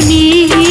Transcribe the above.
你。